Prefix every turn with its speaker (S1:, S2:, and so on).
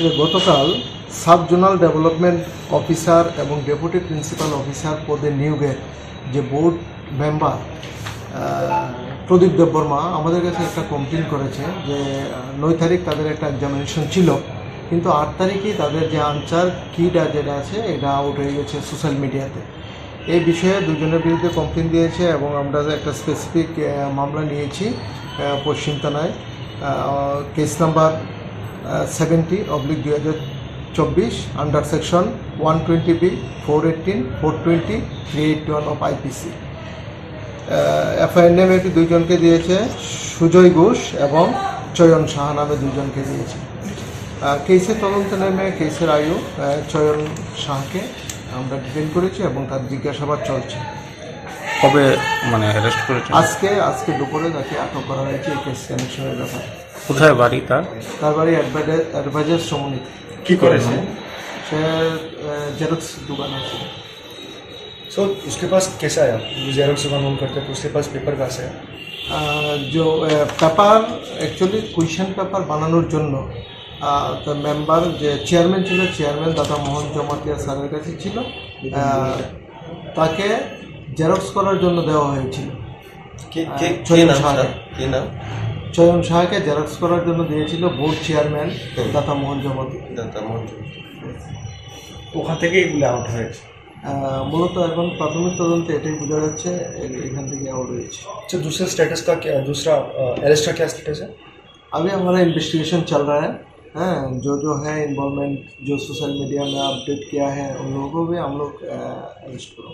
S1: যে গতকাল sub zonal development officer এবং ডেপুটি প্রিন্সিপাল অফিসার পদে নিয়োগের যে বোর্ড মেম্বার প্রদীপ দেববর্মা আমাদের কাছে একটা কমপ্লেন করেছে যে নয় তারিখ তাদের একটা এক্সামিনেশন ছিল, কিন্তু আট তারিখেই তাদের যে আনসার কিটা যেটা আছে, এটা আউট হয়ে গেছে সোশ্যাল মিডিয়াতে এই বিষয়ে দুজনের বিরুদ্ধে কমপ্লেন দিয়েছে এবং আমরা একটা স্পেসিফিক মামলা নিয়েছি পশ্চিম থানায় কেস নাম্বার সেভেন্টি অবলিক দুই হাজার চব্বিশ under section one twenty B four eighteen four twenty three eight one of IPC FIR নেমে একটি দুইজনকে দিয়েছে, সুজয় ঘোষ এবং চয়ন সাহা নামে দুইজনকে দিয়েছে। কেসের তদন্ত নেমে কেসের আয়ু চয়ন শাহকে আমরা ডিটেন করেছি এবং তার জিজ্ঞাসাবাদ চলছে।
S2: কবে মানে অ্যারেস্ট করেছেন
S1: আজকে আজকে দুপুরে তাকে আটক করা হয়েছে এই কেস কানেকশনের ব্যাপারে
S2: কোথায় বাড়ি তার
S1: তার বাড়ি অ্যাডভাইজার সমন্বিত
S2: কি করেছে
S1: সে জেরক্স দোকান আছে
S3: सो उसके पास कैसा आया वो जेरोक्स का काम करते तो उसके पास पेपर कहाँ से है
S1: আহ, जो পেপার অ্যাকচুয়ালি কুয়েশন পেপার বানানোর জন্য আহ, তো মেম্বার যে চেয়ারম্যান ছিল চেয়ারম্যান দাদা মোহন জমাতিয়া স্যারের কাছে ছিল আহ, তাকে জেরক্স করার জন্য দেওয়া হয়েছিল
S4: কে
S1: আহ,
S4: কে কে
S1: চয়ন
S4: নাম
S1: সাহাকে।
S4: স্যার? কি নাম
S1: চয়ন সাহাকে জেরক্স করার জন্য দিয়েছিল বোর্ড চেয়ারম্যান
S4: হুম।
S1: দাদা মোহন জমাতিয়া
S4: দাদা মোহন
S3: ওখান থেকে এগুলো আউট হয়েছে
S1: আহ, মূলত এখন প্রাথমিক তদন্তে এটাই বোঝা যাচ্ছে এ- এখান থেকে আউট হয়েছে
S3: अच्छा दूसरे स्टेटस का क्या दूसरा अरेस्ट का क्या स्टेटस है
S1: अभी हमारा इन्वेस्टिगेशन चल रहा है हाँ जो जो है इन्वॉल्वमेंट जो सोशल मीडिया में अपडेट किया है उन लोगों को भी हम लोग अरेस्ट करेंगे